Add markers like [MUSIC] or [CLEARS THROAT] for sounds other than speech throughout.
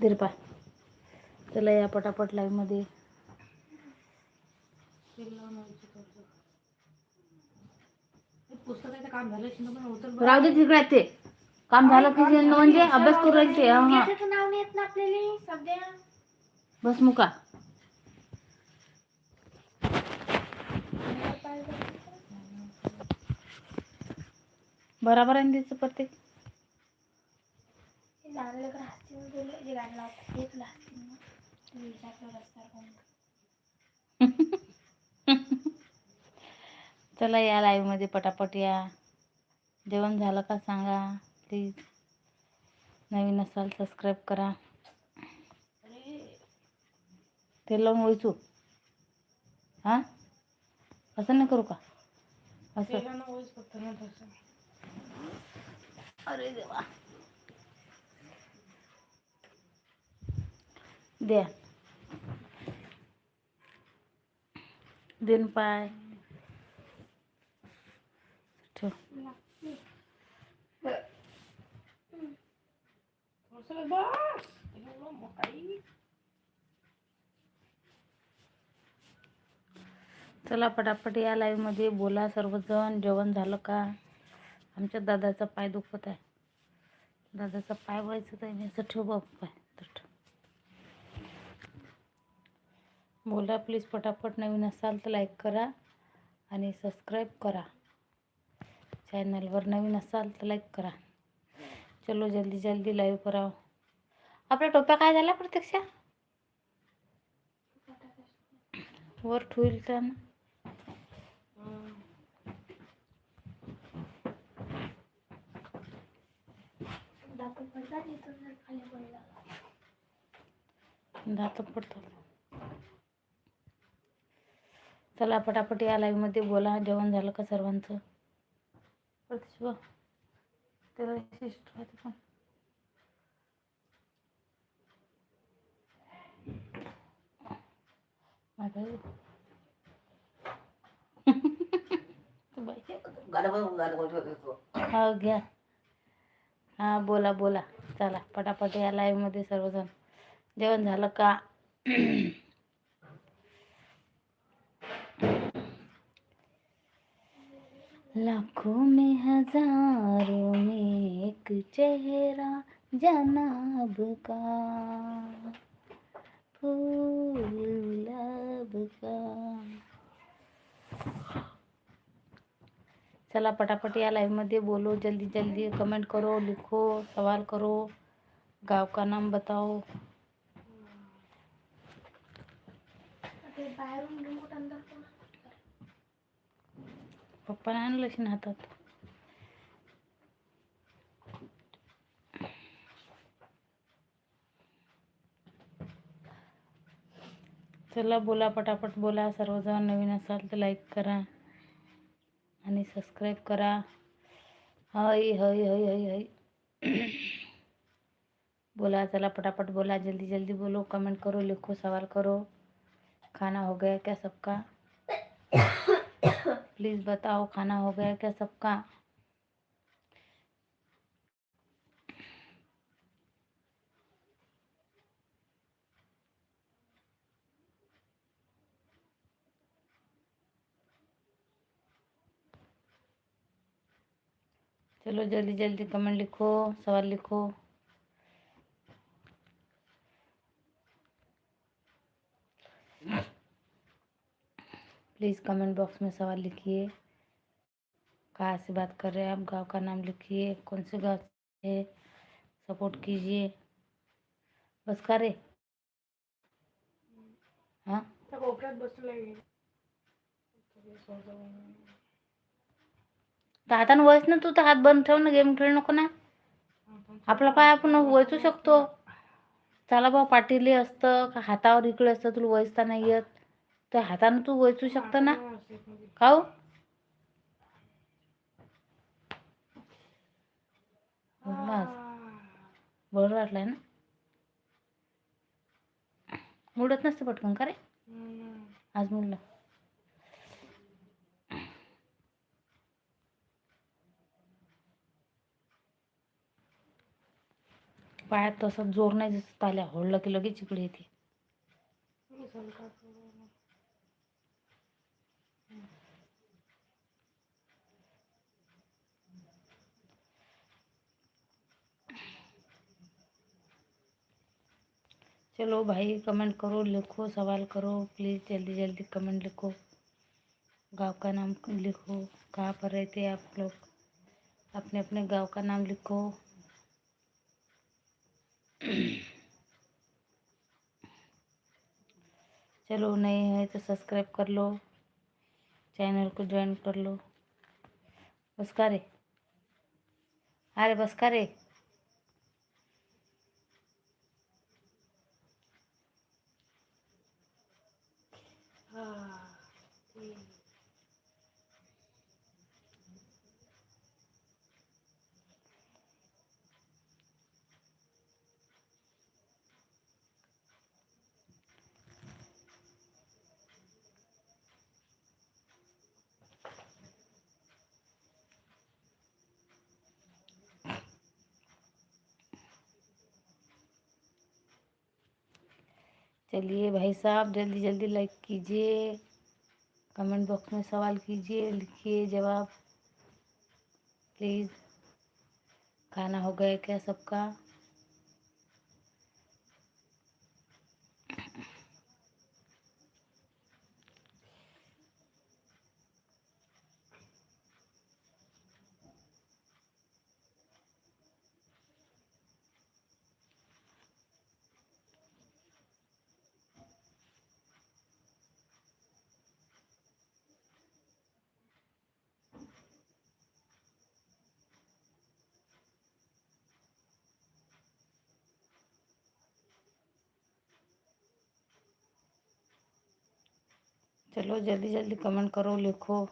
दिरपा चला या पटापट लाईव्हमध्ये. राहू दे तिकडे ते. काम झालं की जे म्हणजे अभ्यास करू राहील ते. हा त्याचं नाव नाही येत ना आपल्याला सध्या. बस मुका. बराबर आहे तिचं प्रत्येक? लहान लेकरं चला या लाईव्हमध्ये पटापट या. जेवण झालं का सांगा प्लीज नवीन असाल सबस्क्राईब करा. ते लावून वळचू हां? असं नाही करू का? असं. अरे देवा. द्या दिन पाय. ठेव. चला पटापट या लाईव्हमध्ये बोला सर्वजण. जेवण झालं का? आमच्या दादाचा पाय दुखत आहे. दादाचा पाय व्हायचं तर नाही असं ठेव बाबा. पाय तर ठेव. बोला प्लीज पटापट नवीन असाल तर लाईक करा आणि सबस्क्राईब करा. चॅनलवर नवीन असाल तर लाईक करा. चलो जल्दी जल्दी लाईव्ह करावं आपल्या टोप्या काय झाल्या प्रत्यक्षा वर ठुईल तर ना. पडतात दात पडतात. चला पटापट या लाईव्हमध्ये बोला. जेवण झालं का सर्वांचं? त्याला शिष्ट पण. हा घ्या. हा बोला बोला. चला पटापट या लाईव्हमध्ये सर्वजण. जेवण झालं का? लाखों में हजारों में एक चेहरा जनाब का। फूल का। चला पटापट या लाइवमध्ये बोलो जल्दी जल्दी कमेंट करो लिखो सवाल करो गांव का नाम बताओ। पप्पाला बाहेरून रिमोट आणलं हातात चला बोला पटापट बोला. सर्वजण नवीन असाल तर लाईक करा आणि सबस्क्राईब करा. हय हय हय हय हय. बोला चला पटापट बोला. जल्दी जल्दी बोलो. कमेंट करो लिखो सवाल करो. खाना हो गया क्या सबका? प्लीज़ बताओ खाना हो गया क्या सबका? चलो जल्दी जल्दी कमेंट लिखो सवाल लिखो। प्लीज़ कमेंट बॉक्स में सवाल लिखिए। कहाँ से बात कर रहे हैं आप? गांव का नाम लिखिए। कौन से गांव से? है सपोर्ट कीजिए। बस का रे हाँ? तर हातानं वयस ना तू तर हात बंद ठेव ना गेम खेळू नको ना। आपला पाय आपण वयचू शकतो। चला बा पाठीले असतं का हातावर इकडे असतं तुला वयसता नाही येत. तर हातानं तू वयचू शकतं ना? खाऊ? बरं वाटलंय ना? मुडत नसतं पटकन का रे? आज मुडलं. पायात तसं जोर नाही दिसत आल्या. होडलं की लगेच इकडे येते. चलो भाई कमेंट करो, लिखो, सवाल करो प्लीज़ जल्दी जल्दी कमेंट लिखो। गाँव का नाम लिखो, कहाँ पर रहते हैं आप लोग? अपने अपने गाँव का नाम लिखो। चलो, नए हैं तो सब्सक्राइब कर लो चैनल को ज्वाइन कर लो। बस का अरे, बस का चलिए भाई साहब, जल्दी जल्दी लाइक कीजिए। कमेंट बॉक्स में सवाल कीजिए, लिखिए जवाब। प्लीज़ खाना हो गया क्या सबका? चलो जल्दी जल्दी कमेंट करो लिखो।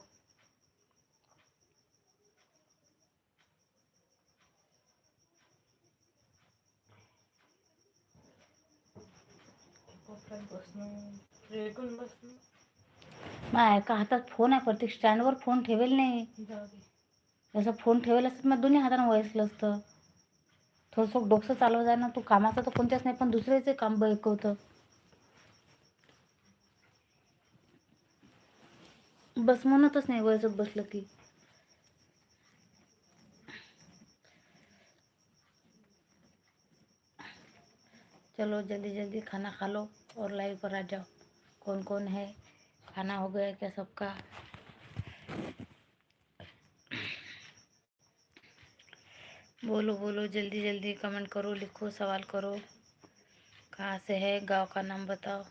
नाही एका हातात फोन आहे प्रत्येक स्टँडवर फोन ठेवेल नाही. जसं फोन ठेवेल असतं मग दोन्ही हातानं वयसलं असतं थोडंसं डोकं चालवत जाय ना तू कामाचं तर कोणत्याच नाही पण दुसऱ्याचे काम ऐकवतं बस म्हणतच नाही वयसत बसलं की. चलो जल्दी जल्दी खाना खा लो और लाइव पर आ जाओ। कौन कौन है? खाना हो गया क्या सबका? बोलो बोलो, जल्दी जल्दी कमेंट करो, लिखो, सवाल करो। कहाँ से है? गाँव का नाम बताओ।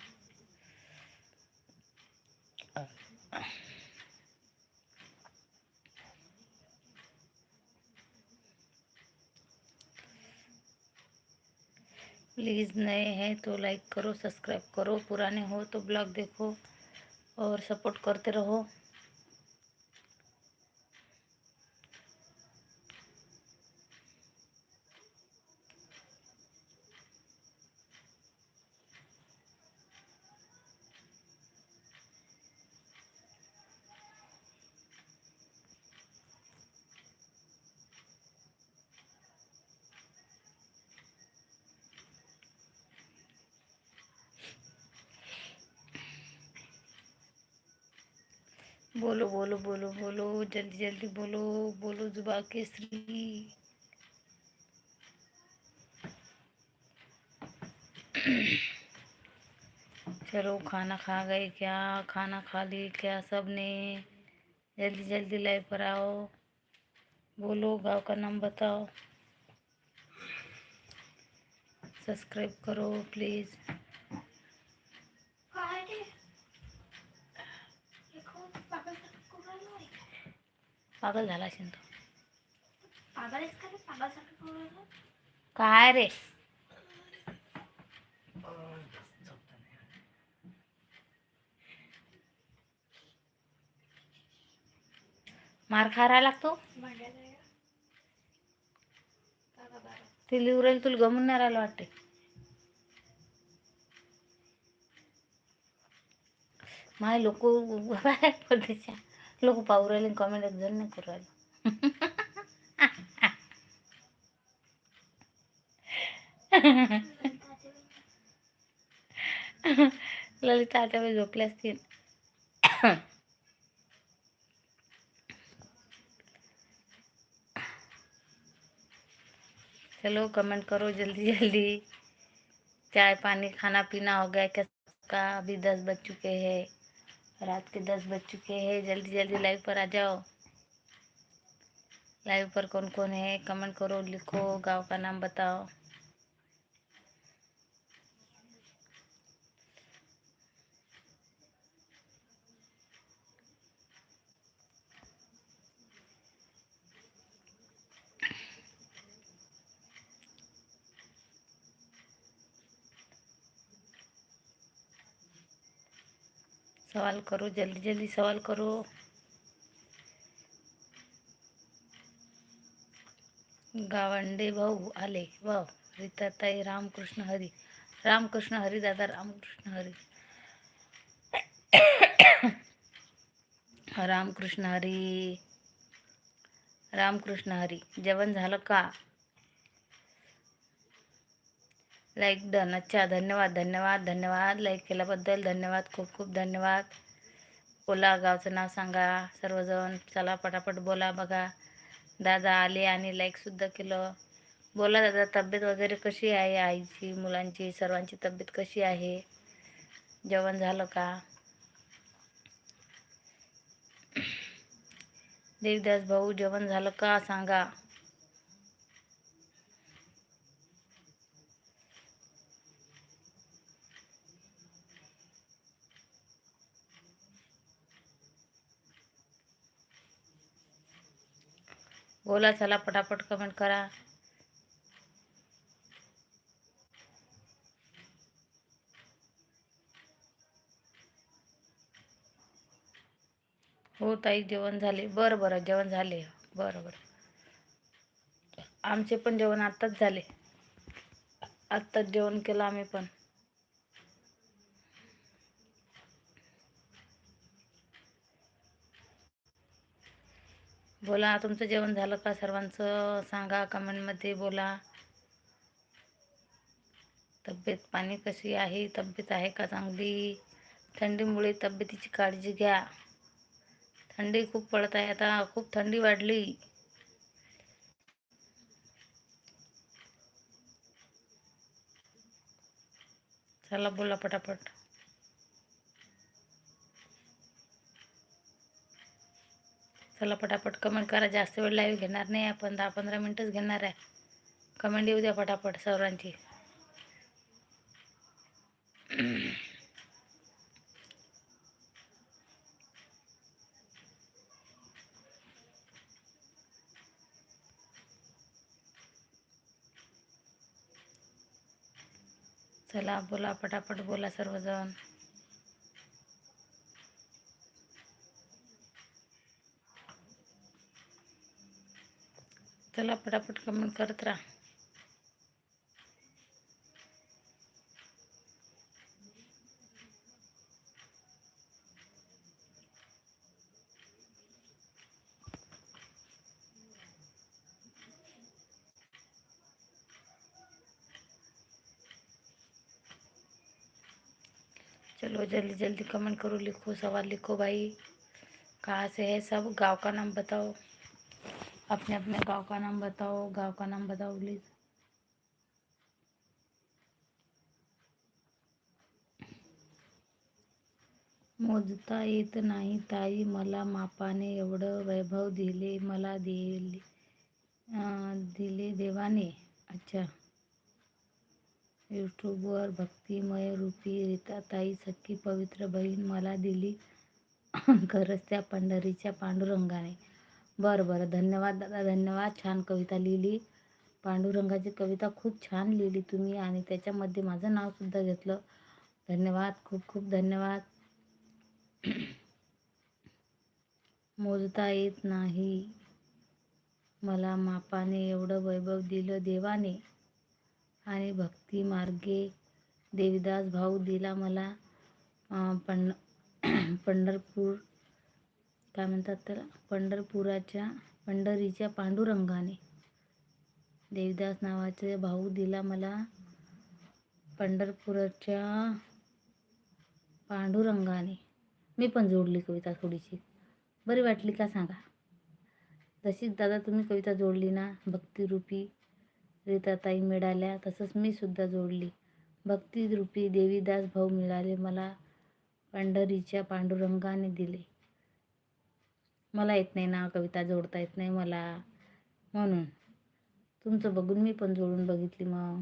प्लीज़ नए हैं तो लाइक करो सब्सक्राइब करो। पुराने हो तो ब्लॉग देखो और सपोर्ट करते रहो। बोलो बोलो बोलो बोलो, जल्दी जल्दी बोलो बोलो जुबा केसरी। चलो, खाना खा गए क्या? खाना खा ली क्या सबने जल्दी जल्दी लाइव पर आओ। बोलो, गाँव का नाम बताओ। सब्सक्राइब करो, प्लीज़। पागल झाला असेल तो? काय रे? मार खा राहिला लागतो? ते लिहू राहील तुला गमून नाही राहिलं वाटते माय लोक परदेशा लोक पाहू राहिले कमेंट एक जण करू ललिता आता वेळी झोपले चलो कमेंट करो जल्दी जल्दी. चाय पानी खाना पीना हो गया, क्या का अभी दस बज चुके हैं? रात के दस बज चुके हैं। जल्दी जल्दी लाइव पर आ जाओ। लाइव पर कौन कौन है? कमेंट करो लिखो गांव का नाम बताओ। सवाल करो जल्दी जल्दी सवाल करो. गावंडे भाऊ आले. वाव रीताताई रामकृष्ण हरी. रामकृष्ण हरी दादा रामकृष्ण हरी. रामकृष्ण हरी. रामकृष्ण हरी जेवण झालं का? लाईक डन अच्छा धन्यवाद धन्यवाद धन्यवाद. लाईक केल्याबद्दल धन्यवाद खूप खूप धन्यवाद. बोला गावचं नाव सांगा. सर्वजण चला पटापट बोला बघा. दादा आले आणि लाईकसुद्धा केलं. बोला दादा तब्येत वगैरे कशी आहे आईची मुलांची सर्वांची तब्येत कशी आहे? जेवण झालं का? देवदास भाऊ जेवण झालं का? सांगा. बोला चला पटापट कमेंट करा. हो ताई जेवण झाले. बरं बरं जेवण झाले. बरं बरं. आमचे पण जेवण आत्ताच झाले. आत्ताच जेवण केलं आम्ही पण. बोला तुमचं जेवण झालं का सर्वांचं? सांगा कमेंटमध्ये बोला. तब्येत पाणी कशी आहे? तब्येत आहे का चांगली? थंडीमुळे तब्येतीची काळजी घ्या. थंडी खूप पडत आहे आता खूप थंडी वाढली. चला बोला पटापट. चला पटापट कमेंट करा. जास्त वेळ लाईव्ह घेणार नाही आपण. दहा पंधरा मिनटंच घेणार आहे. कमेंट येऊ द्या पटापट सर्वांची चला बोला पटापट बोला सर्वजण. चला फटाफट कमेंट करत राहा चलो जल्दी जल्दी कमेंट करो, लिखो, सवाल लिखो भाई। कहाँ से है सब? गाँव का नाम बताओ। अपने अपने गांव का नाम बताओ गांव का नाम बताओ प्लीज मोजता येत नाही ताई मला मापाने एवढं वैभव दिले मला दिले दिले देवाने. अच्छा. यूट्यूबवर भक्तिमय रूपी रीता ताई सख्खी पवित्र बहीण मला दिली. खरंच त्या पंढरीच्या पांडुरंगाने. बरं बरं. धन्यवाद दादा धन्यवाद. छान कविता लिहिली. पांडुरंगाची कविता खूप छान लिहिली तुम्ही आणि त्याच्यामध्ये माझं नावसुद्धा घेतलं. धन्यवाद खूप खूप धन्यवाद. [CLEARS THROAT] मोजता येत नाही. मला मापाने एवढं वैभव दिलं देवाने. आणि भक्ती मार्गे देवीदास भाऊ दिला मला अं, [CLEARS THROAT] पंढरपूर काय म्हणतात त्याला? पंढरपुराच्या पंढरीच्या पांडुरंगाने. देवीदास नावाचे भाऊ दिला मला पंढरपुराच्या पांडुरंगाने. मी पण जोडली कविता थोडीशी. बरी वाटली का सांगा? तशीच दादा तुम्ही कविता जोडली ना भक्तिरूपी रीताताई मिळाल्या तसंच मी सुद्धा जोडली. भक्तिरूपी देवीदास भाऊ मिळाले मला पंढरीच्या पांडुरंगाने दिले. मला येत नाही ना कविता जोडता येत नाही मला. म्हणून तुमचं बघून मी पण जोडून बघितली मग.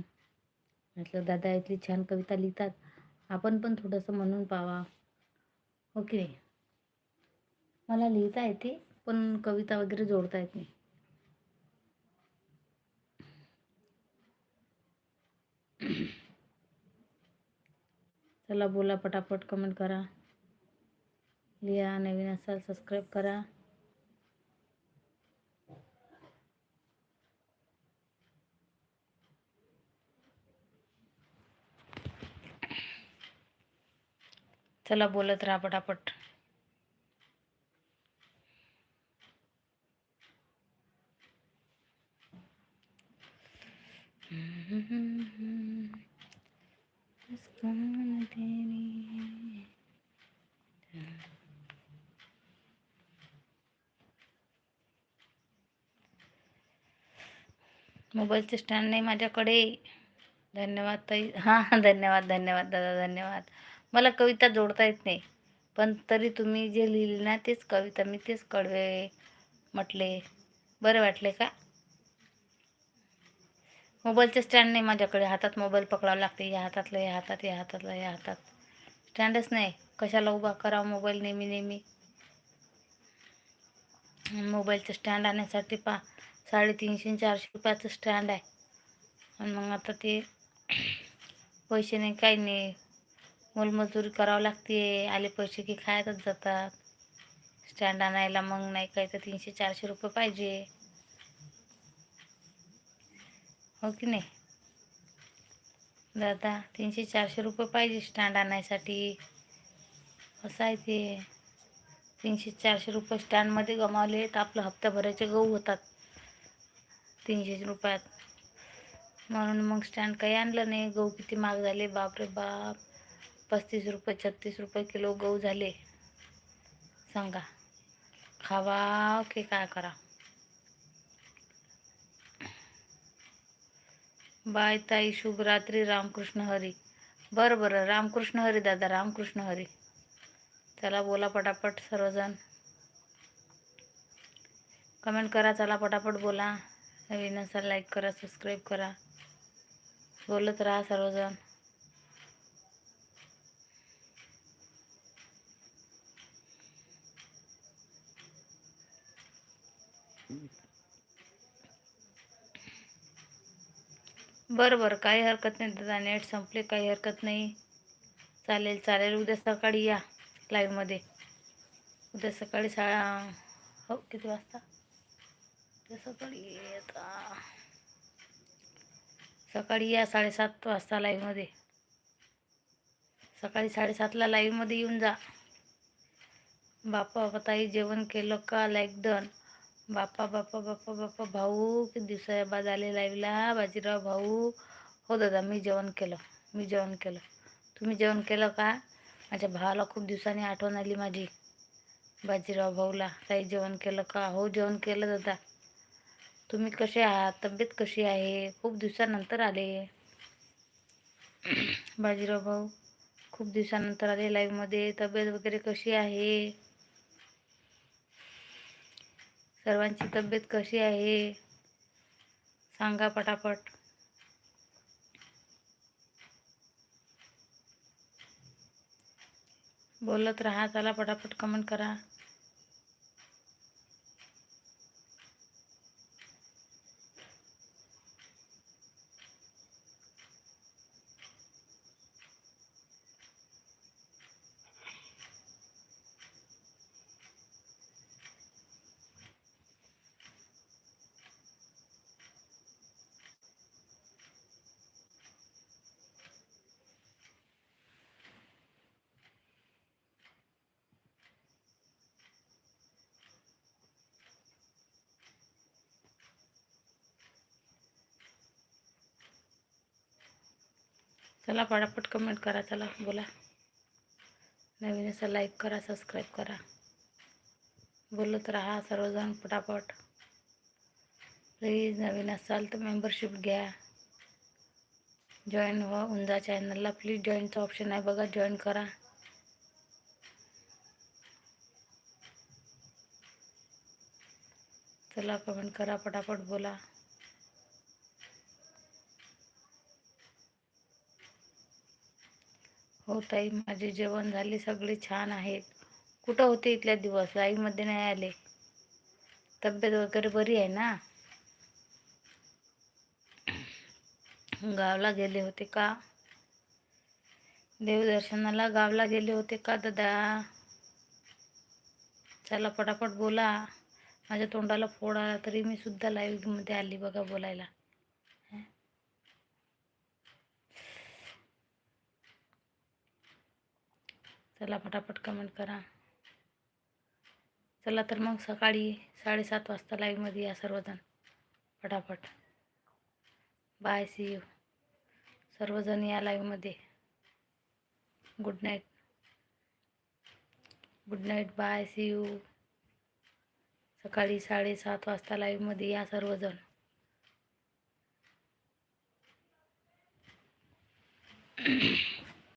म्हटलं दादा इथली छान कविता लिहितात. आपण पण थोडंसं म्हणून पावा. हो ओके नाही? मला लिहिता येते पण कविता वगैरे जोडता येत नाही. [CLEARS THROAT] चला बोला पटापट कमेंट करा. लिहा नवीन असाल सबस्क्राईब करा. चला बोलत राहा पटापट. मोबाईलचे स्टँड नाही माझ्याकडे. धन्यवाद ताई. हां हां धन्यवाद धन्यवाद दादा धन्यवाद. मला कविता जोडता येत नाही. पण तरी तुम्ही जे लिहिले ना तेच कविता मी तेच कडवे म्हटले. बरं वाटले का? मोबाईलचं स्टँड नाही माझ्याकडे. हातात मोबाईल पकडावं लागते. या हातातलं या हातात या हातातलं या हातात. स्टँडच नाही. कशाला उभा करावा मोबाईल नेहमी नेहमी? मोबाईलचं स्टँड आणण्यासाठी पा साडेतीनशे चारशे रुपयाचं स्टँड आहे. आणि मग आता ते पैसे नाही काही नाही. मोलमजुरी करावं लागते. आले पैसे की खायतच जातात. स्टँड आणायला मग नाही काही तर तीनशे चारशे रुपये पाहिजे. हो की नाही? दादा तीनशे चारशे रुपये पाहिजे स्टँड आणायसाठी. असं आहे ते. तीनशे चारशे रुपये स्टँडमध्ये गमावले तर आपलं हप्त्याभराचे गहू होतात. तीनशे रुपयात. म्हणून मग स्टँड काही आणलं नाही. गहू किती महाग झाले. बापरे बाप. पस्तीस रुपये छत्तीस रुपये किलो गहू झाले. सांगा खावा की काय करा? बाय ताई शुभ रात्री रामकृष्ण हरी. बरं बरं रामकृष्ण हरी दादा रामकृष्ण हरी. चला बोला पटापट सर्वजण. कमेंट करा चला पटापट बोला. नवीन असा लाईक करा सबस्क्राईब करा. बोलत राहा सर्वजण. बरं बरं. काही हरकत नाही दादा. नेट संपले काही हरकत नाही. चालेल चालेल. उद्या सकाळी या लाईव्हमध्ये. उद्या सकाळी साडा हो किती वाजता? उद्या सकाळी आता सकाळी या साडेसात वाजता लाईव्हमध्ये. सकाळी साडेसातला लाईव्हमध्ये येऊन जा. बापा ताई जेवण केलं का? लाईक डन बापा बापा बापा बापा भाऊ किती दिवसा बाद आले लाईव्हला बाजीराव भाऊ. हो दादा मी जेवण केलं. मी जेवण केलं. तुम्ही जेवण केलं का? माझ्या भावाला खूप दिवसांनी आठवण आली माझी. बाजीराव भाऊला. ताई जेवण केलं का? हो जेवण केलं दादा. तुम्ही कसे आहात? तब्येत कशी आहे? खूप दिवसानंतर आले. बाजीराव भाऊ खूप दिवसानंतर आले लाईव्हमध्ये तब्येत वगैरे कशी आहे? सर्वांची तब्येत कशी आहे? सांगा पटापट. बोलत राहा चला पटापट कमेंट करा. चला पटापट कमेंट करा चला बोला. नवीन असं लाईक करा सबस्क्राईब करा. बोलत राहा सर्वजण पटापट. प्लीज नवीन असाल तर मेंबरशिप घ्या. जॉईन व्हा उंजा चॅनलला प्लीज जॉईनचं ऑप्शन आहे बघा जॉईन करा. चला कमेंट करा पटापट बोला. हो ताई माझे जेवण झाले सगळे छान आहेत. कुठं होते इथल्या दिवस? लाईव्हमध्ये नाही आले. तब्येत वगैरे बरी आहे ना? गावला गेले होते का? देवदर्शनाला गावला गेले होते का दादा? चला पटापट बोला. माझ्या तोंडाला फोड आला तरी मी सुद्धा लाईव्हमध्ये आली बघा बोलायला. चला फटाफट कमेंट करा. चला तर मग सकाळी साडेसात वाजता लाईव्हमध्ये या सर्वजण. फटाफट. बाय सी यू सर्वजण या लाईव्हमध्ये good night good night bye see you सकाळी साडेसात वाजता लाईव्हमध्ये या सर्वजण. [CLEARS THROAT]